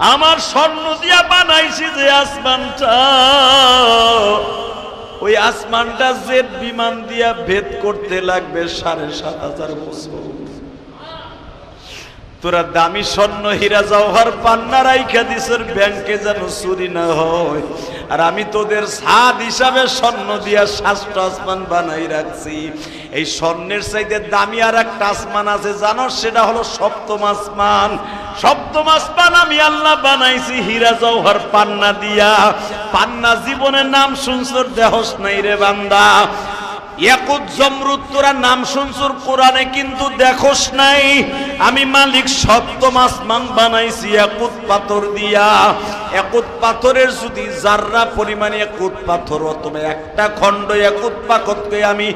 আমার স্বর্ণ দিয়া বানাইছি যে আসমানটা। ওই আসমানটা জেট বিমান দিয়া ভেদ করতে লাগবে সাড়ে সাত হাজার বছর। তোরা দামি স্বর্ণ হীরা জওহর পান্না রাইখা দিসের ব্যাংকে যেন চুরি না হয়। আর আমি তোদের সাদ হিসাবে স্বর্ণ দিয়া শাস্ত্র আসমান বানাই রাখছি। এই স্বর্ণের চাইতে দামি আর একটা আসমান আছে, জানো? সেটা হলো সপ্তম আসমান। সপ্তম আসমান আমি আল্লাহ বানাইছি হীরা জওহর পান্না দিয়া। পান্না জীবনের নাম শুনছর দেহস নাই রে বান্দা। নাম শুনছুর কিন্তু নাই। আমি মালিক বানাইছি পাথর দিয়া। একুত পাথরের যদি পরিমাণে একুত পাথর একটা খণ্ড একুত পাথরকে আমি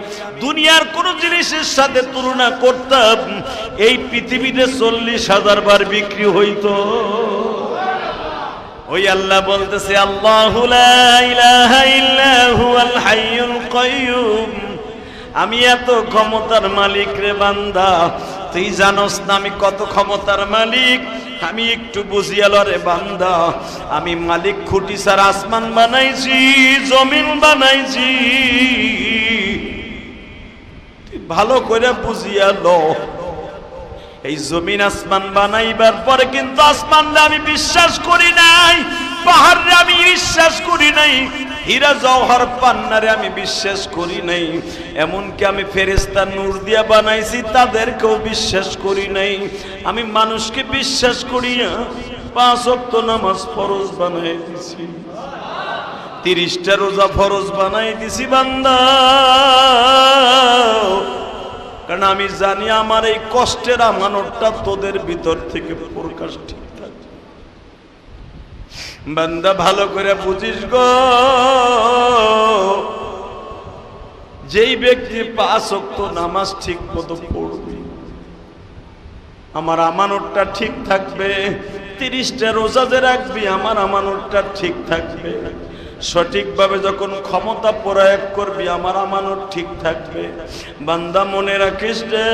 দুনিয়ার কোন জিনিসের সাথে তুলনা করতাম, এই পৃথিবীতে চল্লিশ হাজার বার বিক্রি হইতো। ওই আল্লাহ বলতেছে, আল্লাহু ইলাহা ইল্লা হুয়াল হাইয়ুল আমি এত ক্ষমতার মালিক রে বান্দা। তুই জানোস না আমি কত ক্ষমতার মালিক? আমি একটু বুঝিয়াল রে বান্দা। আমি মালিক খুঁটি সার আসমান বানাইছি, জমিন বানাইছি। ভালো করে বুঝিয়ালো এই জমিন আসমান বানাইবার পরে কিন্তু আসমানরে আমি বিশ্বাস করি নাই পাহাড়ে আমি বিশ্বাস করি নাই। হীরা জওহর পান্নারে আমি বিশ্বাস করি নাই। এমনকি আমি ফেরেস্তা নূর দিয়া বানাইছি, তাদেরকেও বিশ্বাস করি নাই। আমি মানুষকে বিশ্বাস করিয়া পাঁচ অক্ত নামাজ ফরজ বানাই দিছি। তিরিশটা রোজা ফরজ বানাই দিছি, বান্দা। কারণ আমি জানি আমার এই কষ্টের আমানতটা তোদের ভিতর থেকে প্রকাশ ঠিক বান্দা ভালো করে বুঝিস গো। যেই ব্যক্তি পাঁচ অক্ত নামাজ ঠিক মতো পড়বে, আমার আমানতটা ঠিক থাকবে, তিরিশটা রোজা যে রাখবি, আমার আমানতটা ঠিক থাকবে। সঠিকভাবে যখন ক্ষমতা প্রয়োগ করবি, আমার আমানত ঠিক থাকবে। বান্দা মনে রাখিস রে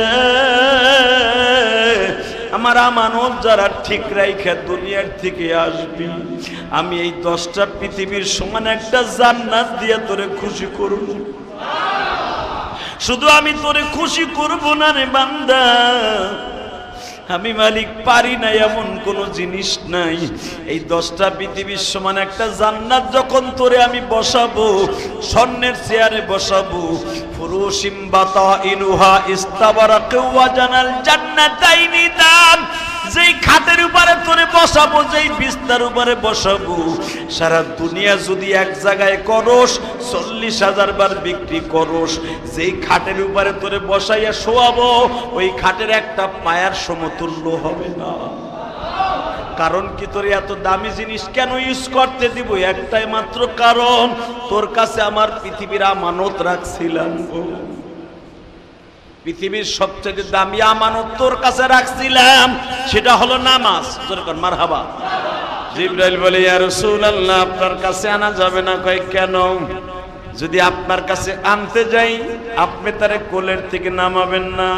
আমার আমানত যারা ঠিক রাইখে দুনিয়ার থেকে আসবি। আমি এই দশটা পৃথিবীর সমান একটা জান্নাত দিয়ে তোরে খুশি করব। শুধু আমি তোরে খুশি করব না রে বান্দা। আমি মালিক, পারি না এমন কোন জিনিস নাই। এই দশটা পৃথিবীর সমান একটা জান্নাত যখন তোরে আমি বসাবো, স্বর্ণের চেয়ারে বসাবো ফুরুসিম বাতা ইনুহা ইস্তাবারা কেউ জানাল জান্নাতাইনি দান যেই খাটের উপরে তোরে বসাবো, যেই বিস্তার উপরে বসাবো, সারা দুনিয়া যদি এক জায়গায় করস, চল্লিশ হাজার বার বিক্রি করস, যেই খাটের উপরে তোরে বসাইয়া শোয়াবো, ওই খাটের একটা পায়ার সমতুল্য হবে না কারণ কি তোর এত দামি জিনিস কেন ইউজ করতে দিব একটাই মাত্র কারণ, তোর কাছে আমার পৃথিবীর আমানত রাখছিলাম। পৃথিবীর সবচেয়ে দামি আমানত তোর কাছে রাখছিলাম, সেটা হলো নামাজ। তোর মার হাবা জিব্রাইল বলে, ইয়া রাসূলুল্লাহ, আপনার কাছে আনা যাবে না। কয়, কেন? যদি আপনার কাছে আনতে যাই, আপনি তারে কোলের থেকে নামাবেন না।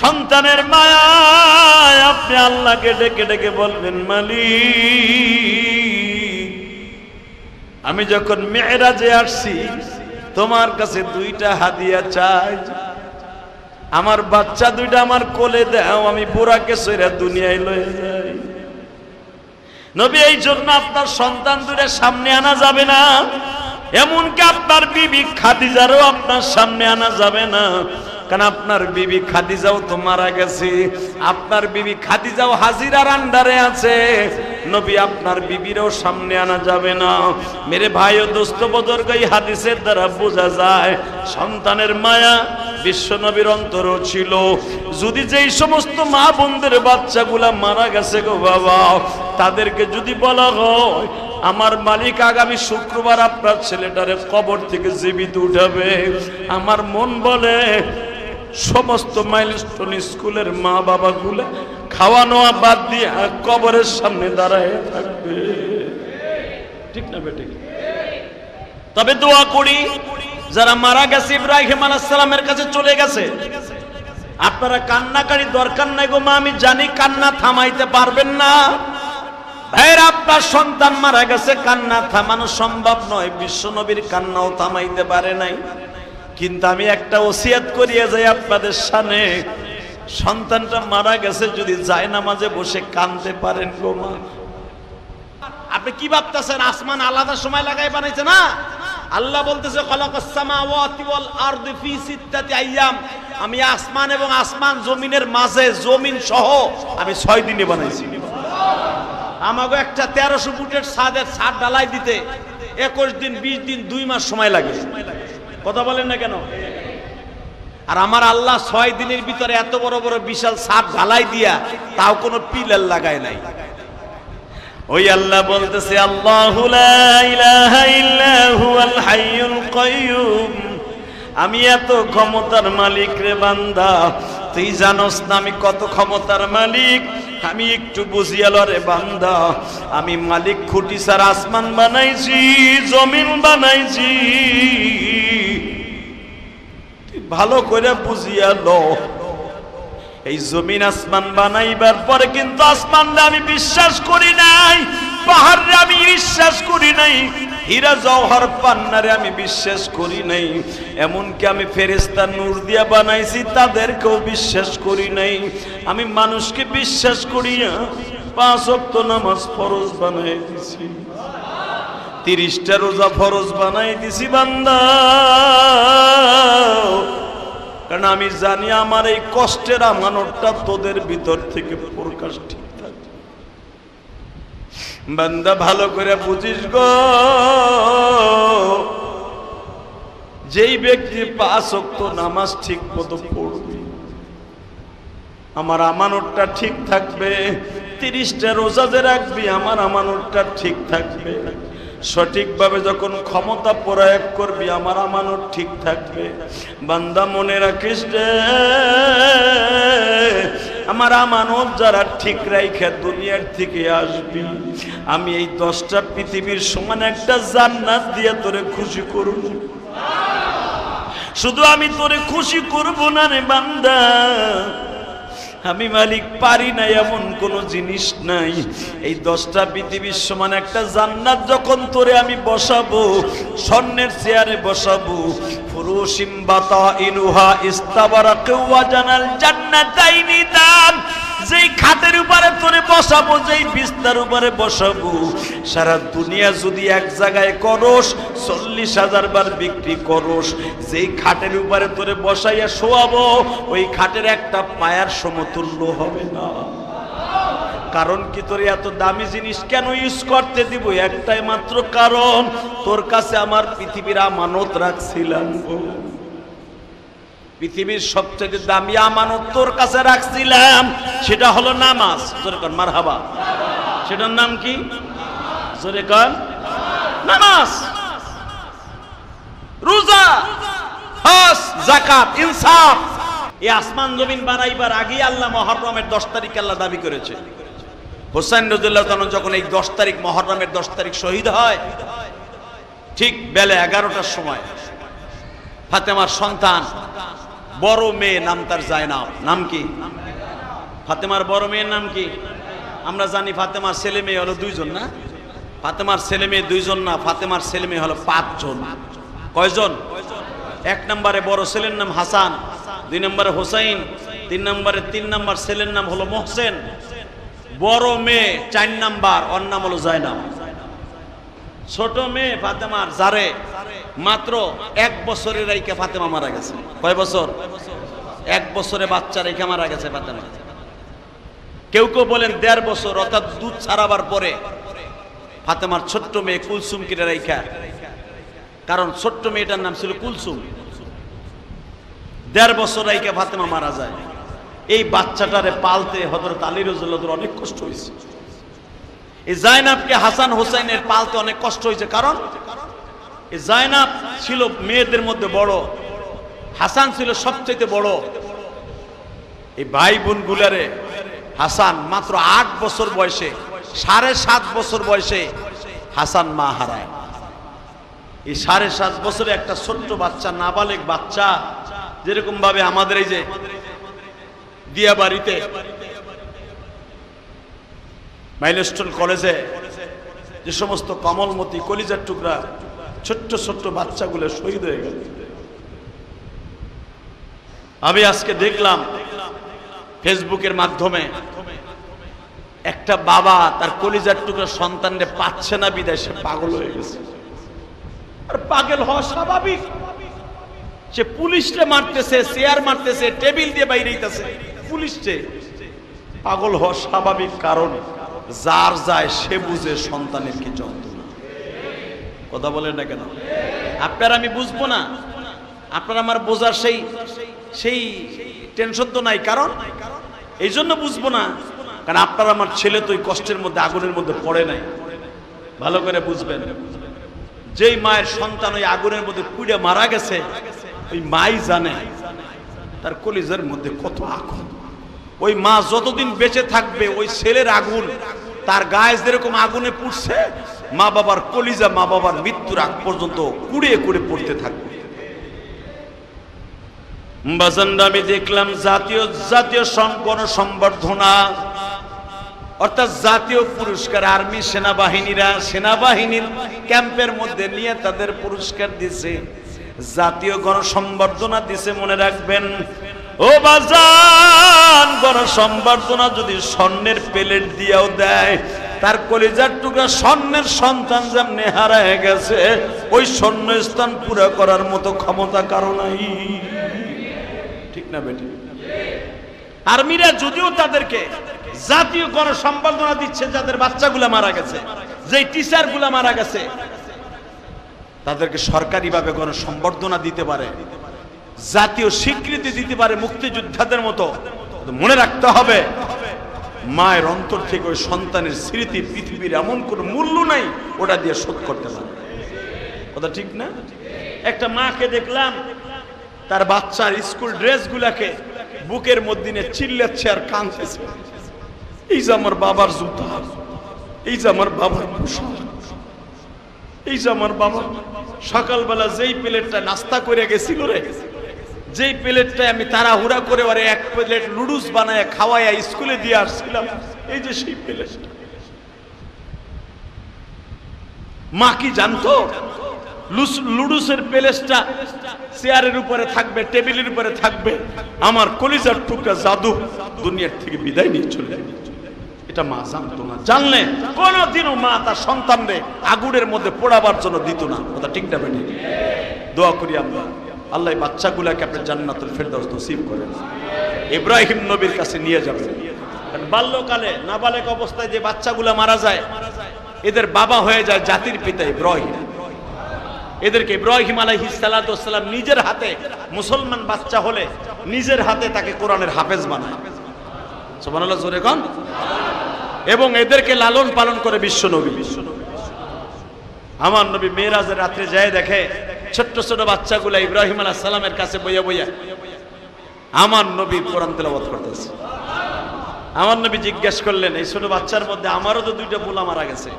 সন্তানের মায়ায় আপনি আল্লাহকে ডেকে ডেকে বলবেন, মালিক, আমি যখন মেয়েরাজে আসছি তোমার কাছে দুইটা হাদিয়া চাই। আমার বাচ্চা দুইটা আমার কোলে দাও, আমি বুড়াকে সইরা দুনিয়ায় লয়ে যাই। নবী, এই জন্য আপনার সন্তান দুইটা সামনে আনা যাবে না। এমনকি আপনার বিবি খাদিজারও আপনার সামনে আনা যাবে না। কারণ আপনার বিবি খাদিজাও তো মারা গেছে। আপনার বিবি খাদিজাও হাজিরার আন্ডারে আছে। নবী আপনার বিবিরও সামনে আনা যাবে না। মেরে ভাই ও দোস্ত বদর্গ এই হাদিসের দ্বারা বোঝা যায়, সন্তানের মায়া বিশ্ব নবীর অন্তরও ছিল। যদি যেই সমস্ত মা বোনদের বাচ্চাগুলা মারা গেছে গো বাবা, তাদেরকে যদি বলা হয়, আমার মালিক আগামী শুক্রবার আপনার ছেলেটারে কবর থেকে জীবিত উঠাবে। আমার মন বলে, সমস্ত মাইলস্টোন স্কুলের মা বাবাগুলো খাওয়ানো বাদ দিয়ে কবরের সামনে দাঁড়ায় থাকবে। ঠিক না বেটে তবে দোয়া করি, যারা মারা গেছে ইব্রাহিম আলাইসালামের কাছে চলে গেছে, আপনারা কান্নাকারি দরকার নাই গো মা, আমি জানি কান্না থামাইতে পারবেন না। ভাইয়ের, আপনার সন্তান মারা গেছে, কান্না থামানো সম্ভব নয়, বিশ্ব নবীর কান্নাও থামাইতে পারে নাই। কিন্তু আমি একটা ওসিয়াত করিয়ে যাই আপনাদের সামনে। সন্তানটা মারা গেছে, যদি যায় না মাঝে বসে কানতে পারেন মা। আপনি কি ভাবতেছেন, আসমান আলাদা সময় লাগাই বানাইছে না? আল্লাহ বলতেছে আমি আসমান এবং আসমান জমিনের মাঝে, জমিন সহ আমি ছয় দিনে বানাইছি। আমাকে একটা তেরোশো ফুটের ছাদের ছাদ ডালাই দিতে একুশ দিন, বিশ দিন, দুই মাস সময় লাগে। কথা বলেন না কেন? আর আমার আল্লাহ ছয় দিনের ভিতরে এত বড় বড় বিশাল ছাদ ঢালাই দিয়া তাও কোনো পিলার লাগায় নাই। ওই আল্লাহ বলতেছে আমি এত ক্ষমতার মালিক রে বান্দা, তুই জানোস না আমি কত ক্ষমতার মালিক? আমি একটু বুঝিয়াল রে বান্দা, আমি মালিক খুঁটি সার আসমান বানাইছি, জমিন বানাইছি। ভালো করে বুঝিয়ালো এই জমিন আসমান বানাইবার পরে কিন্তু আসমানটা আমি বিশ্বাস করি নাই, পাহাড়ে আমি বিশ্বাস করি নাই, হীরা জওহর পান্নারে আমি বিশ্বাস করি নাই, এমনকি আমি ফেরেস্তা নূর দিয়া বানাইছি তাদেরকেও বিশ্বাস করি নাই। আমি মানুষকে বিশ্বাস করিয়া পাঁচ অক্ত নামাজ ফরজ বানাই দিছি। তিরিশটা রোজা ফরজ বানাই দিছি, বান্দা। কারণ আমি জানি আমার এই কষ্টের আমানতটা তোদের ভিতর থেকে প্রকাশ ঠিক থাকে। বান্দা, ভালো করে বুঝিস গো। যেই ব্যক্তি পাঁচ অক্ত নামাজ ঠিক মতো পড়বে, আমার আমানতটা ঠিক থাকবে, তিরিশটা রোজা যে রাখবি, আমার আমানতটা ঠিক থাকবে। সঠিকভাবে যখন ক্ষমতা প্রয়োগ করবি, আমার আমানত ঠিক থাকবে। বান্দা মনে রাখিস রে, আমার আমানত যারা ঠিক রাইখে দুনিয়ার থেকে আসবি। আমি এই দশটা পৃথিবীর সমান একটা জান্নাত দিয়ে তোরে খুশি করব। শুধু আমি তোরে খুশি করব না রে বান্দা। আমি মালিক, পারি না এমন কোন জিনিস নাই। এই দশটা পৃথিবীর সমান একটা জান্নাত যখন তোরে আমি বসাবো, স্বর্ণের চেয়ারে বসাবো ফুরুসিম বাতা ইনুহা ইস্তাবারা কেউ জানাল জান্নাতাইনি দান। যেই খাটের উপরে তোরে বসাবো, যেই বিস্তার উপরে বসাবো, সারা দুনিয়া যদি এক জায়গায় করস, চল্লিশ হাজার বার বিক্রি করস, যেই খাটের উপরে তোরে বসাইয়া শোয়াবো, ওই খাটের একটা পায়ার সমতুল্য হবে না কারণ কি তোর এত দামি জিনিস কেন ইউজ করতে দিব একটাই মাত্র কারণ, তোর কাছে আমার পৃথিবীর আমানত রাখছিলাম। পৃথিবীর সবচেয়ে দামি আমানত তোর কাছে রাখছিলাম, সেটা হলো নামাজ। জোরে কর মার হাবা সেটার নাম কি? জোরেকর নামাজ। রোজা। হজ জাকাত ইনসাফ। এই আসমান জমিন বানাইবার আগেই আল্লাহ মহররমের দশ তারিখ আল্লাহ দাবি করেছে। হোসেন রজুল্লাহ যখন এই দশ তারিখ মহররমের দশ তারিখ শহীদ হয়, ঠিক বেলা এগারোটার সময় ফাতেমার সন্তান বড় মেয়ে নাম তার জায়নাব। নাম কি? ফাতেমার বড় মেয়ের নাম কি? আমরা জানি ফাতেমার ছেলে মেয়ে হলো দুইজন না? ফাতেমার ছেলে মেয়ে দুইজন না, ফাতেমার ছেলে মেয়ে হলো পাঁচজন। কয়জন? এক নম্বরে বড় ছেলের নাম হাসান, দুই নম্বরে হোসাইন, তিন নম্বরে তিন নম্বর ছেলের নাম হলো মোহসেন। বড় মেয়ে চার নাম্বার, ওর নাম হলো জায়নাব। ছোট মেয়ে ফাতেমার জারে মাত্র এক বছরের রাইকে ফাতেমা মারা গেছে। কয় বছর? এক বছরে বাচ্চা রেখে মারা গেছে ফাতেমা। কেউ কেউ বলেন দেড় বছর, অর্থাৎ দুধ ছাড়াবার পরে ফাতেমার ছোট্ট মেয়ে কুলসুম কিনে রাইখা কারণ ছোট্ট মেয়েটার নাম ছিল কুলসুম। দেড় বছর রাইকে ফাতেমা মারা যায়। এই বাচ্চাটারে পালতে হজরত আলী রজুল্লাহ অনেক কষ্ট হয়েছে। এই জায়নাবকে হাসান হোসেনের পালতে অনেক কষ্ট হয়েছে। কারণ এই জায়নাব ছিল মেয়েদের মধ্যে বড়, হাসান ছিল সবচেয়ে বড়। এই ভাই বোন গুলারে হাসান মাত্র আট বছর বয়সে, সাড়ে সাত বছর বয়সে হাসান মা হারায়। এই সাড়ে সাত বছরে একটা ছোট্ট বাচ্চা, নাবালেক বাচ্চা যেরকম ভাবে আমাদের এই যে দিয়া বাড়িতে মাইলস্টোন কলেজে যে সমস্ত কমলমতি কলিজার টুকরা ছোট্ট ছোট্ট বাচ্চাগুলো শহীদ হয়ে গেল। আমি আজকে দেখলাম ফেসবুকের মাধ্যমে একটা বাবা তার কলিজার টুকরা সন্তানরে পাচ্ছে না, বিদায় সে পাগল হয়ে গেছে। আর পাগল হওয়া স্বাভাবিক। সে পুলিশকে মারতেছে, চেয়ার মারতেছে, টেবিল দিয়ে বাইরে পুলিশকে পাগল হওয়া স্বাভাবিক কারণ। যার যায় সে বুঝে সন্তানের কি যন্ত্রণা। কথা বলেন না কেন? আপনার আমি বুঝব না। আপনার আমার বোঝার সেই সেই টেনশন তো নাই, কারণ এই জন্য বুঝব না। কারণ আপনার আমার ছেলে তো ওই কষ্টের মধ্যে, আগুনের মধ্যে পড়ে নাই। ভালো করে বুঝবেন। যেই মায়ের সন্তান ওই আগুনের মধ্যে পুড়ে মারা গেছে, ওই মাই জানে তার কলিজার মধ্যে কত আগুন। ওই মা যতদিন বেঁচে থাকবে, ওই ছেলের আগুন, তার গায়ে যেরকম আগুনে পুড়ছে, মা বাবার কলিজা, মা বাবার মৃত্যুর আগ পর্যন্ত কুড়িয়ে কুড়ে পড়তে থাকবে। আমি দেখলাম জাতীয় জাতীয় সং- গণসংবর্ধনা, অর্থাৎ জাতীয় পুরস্কার আর্মি সেনাবাহিনীরা, সেনাবাহিনীর ক্যাম্পের মধ্যে নিয়ে তাদের পুরস্কার দিছে। জাতীয় গণসংবর্ধনা দিছে, মনে রাখবেন। ও বাজান গণসংবর্ধনা যদি স্বর্ণের প্লেট দিয়েও দেয়, তার কলিজার টুকরা স্বর্ণের সন্তান যেমনি হারায় গেছে, ওই স্বর্ণ স্থান পুরো করার মতো ক্ষমতা কারও নাই। ঠিক না বেটি? আর্মিরা যদিও তাদেরকে জাতীয় গণ সম্বর্ধনা দিচ্ছে, যাদের বাচ্চাগুলা মারা গেছে যে টিচারগুলা মারা গেছে, তাদেরকে সরকারিভাবে গণ সম্বর্ধনা দিতে পারে। জাতীয় স্বীকৃতি দিতে পারে মুক্তিযোদ্ধাদের মতো। মনে রাখতে হবে, মায়ের অন্তর থেকে ওই সন্তানের স্মৃতি পৃথিবীর এমন কোনো মূল্য নাই, ওটা দিয়ে শোধ করতে পারে কথা ঠিক না? একটা মাকে দেখলাম, তার বাচ্চার স্কুল ড্রেসগুলাকে বুকের মধ্যে চিল্লাচ্ছে আর কাঁদতেছে। এই যে আমার বাবার জুতা, এই যে আমার বাবার এই যে আমার বাবা সকালবেলা যেই প্লেটটা নাস্তা করে গেছিল রে যেই প্লেটটা আমি তাড়াহুড়া করে ওরে এক প্লেট লুডুস বানায় খাওয়াইয়া স্কুলে দিয়ে আসছিলাম, এই যে সেই প্লেটটা। মা কি জানতো? লুডুসের প্লেসটা চেয়ারের উপরে থাকবে, টেবিলের উপরে থাকবে। আমার কলিজার টুকরা জাদু দুনিয়ার থেকে বিদায় নিয়ে চলে যাবে এটা মা জানতো না। জানলে কোনোদিনও মা তার সন্তানরে আগুনের মধ্যে পোড়াবার জন্য দিত না। কথা ঠিক না দোয়া করি আমরা আল্লাহ এই বাচ্চাগুলাকে আপনি জান্নাতুল ফেরদাউস নসিব করেন। ইব্রাহিম নবীর কাছে নিয়ে যাবেন। বাল্যকালে নাবালেক অবস্থায় যে বাচ্চাগুলা মারা যায়, এদের বাবা হয়ে যায় জাতির পিতা ইব্রাহিম। এদেরকে ইব্রাহিম আলাইহিস সালাম নিজের হাতে, মুসলমান বাচ্চা হলে নিজের হাতে তাকে কোরআনের হাফেজ বানায়। সুবহানাল্লাহ, জোরে কোন। এবং এদেরকে লালন পালন করে বিশ্ব নবী। আমার নবী মেয়েরাজের রাত্রে যায় দেখে ছোট্ট ছোট বাচ্চাগুলা ইব্রাহিম আলাহ সালামের কাছে বইয়া বইয়া আমার নবী কোরআন তেলাওয়াত করতেছে। আমার নবী জিজ্ঞেস করলেন, এই ছোট বাচ্চার মধ্যে আমারও তো দুইটা পোলা মারা গেছে।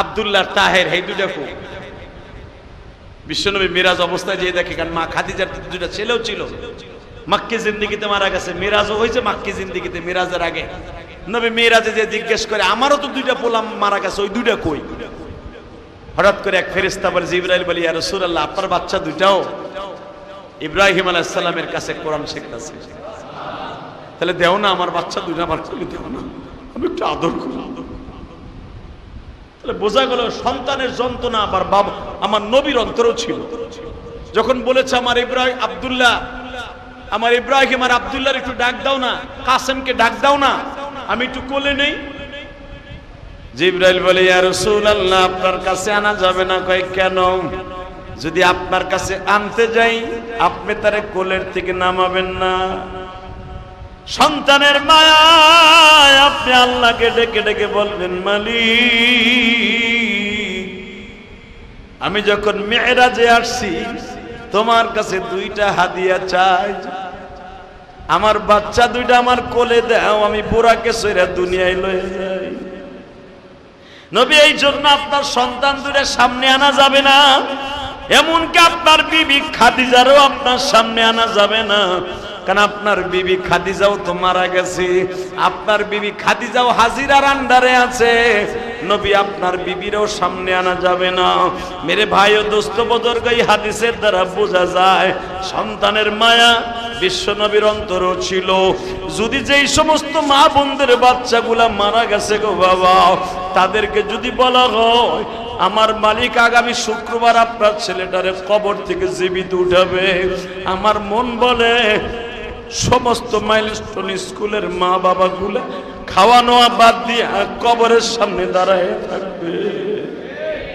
আব্দুল্লাহ তাহের, এই দুইটা কু বিশ্বনবী মিরাজ অবস্থায় যেয়ে দেখে, কারণ মা খাদিজার দুইটা ছেলেও ছিল। মাক্কি জিন্দিগিতে মারা গেছে, মিরাজও হয়েছে মাক্কি জিন্দিগিতে, মিরাজের আগে। নবী মিরাজে যে জিজ্ঞেস করে, আমারও তো দুইটা পোলা মারা গেছে, ওই দুইটা কই? হঠাৎ করে এক ফেরিস্তা বলে, জিব্রাইল বলি আর রাসূলুল্লাহ, আপনার বাচ্চা দুইটাও ইব্রাহিম আলাইহিস সালামের কাছে কোরআন শিখতেছে। তাহলে দেও না, আমার বাচ্চা দুইটা, আমার খুলে দেও না। আমি একটু আদর করি। তাহলে বোঝা গেল, সন্তানের যন্ত্রণা আবার বাবা আমার নবীর অন্তরও ছিল। যখন বলেছে আমার ইব্রাহিম আবদুল্লাহ, আমার ইব্রাহিম আর আব্দুল্লাহর একটু ডাক দাও না, কাসেমকে ডাক দাও না, আমি একটু কোলে নেই জিব্রাইল বলে, ইয়া রাসূলুল্লাহ, আপনার কাছে আনা যাবে না। কয়, কেন? যদি আপনার কাছে আনতে যাই, আপনি তারে কোলের থেকে নামাবেন না। সন্তানের মায়ায় আপনি আল্লাহকে ডেকে ডেকে বলবেন, মালিক, আমি যখন মেয়েরাজে আসছি, তোমার কাছে দুইটা হাদিয়া চাই। আমার বাচ্চা দুইটা আমার কোলে দাও, আমি বুড়াকে সইরা দুনিয়ায় লয়ে যাই। নবী, এই জন্য আপনার সন্তান দুইটা সামনে আনা যাবে না। এমনকি আপনার বিবি খাদিজারও আপনার সামনে আনা যাবে না। কারণ আপনার বিবি খাদিজাও তো মারা গেছে। আপনার বিবি খাদিজাও হাজিরার আন্ডারে আছে। নবী, আপনার বিবিরও সামনে আনা যাবে না। মেরে ভাই ও দোস্ত বদর্গ এই হাদিসের দ্বারা বোঝা যায়, সন্তানের মায়া বিশ্ব অন্তর ছিল। যদি যেই সমস্ত মা বোনদের বাচ্চাগুলা মারা গেছে গো বাবা, তাদেরকে যদি বলা হয়, আমার মালিক আগামী শুক্রবার আপনার ছেলেটারে কবর থেকে জীবিত উঠাবে। আমার মন বলে, সমস্ত মাইলস্টোন স্কুলের মা বাবাগুলো খাওয়া নোয়া বাদ দিয়ে কবরের সামনে দাঁড়ায় থাকবে।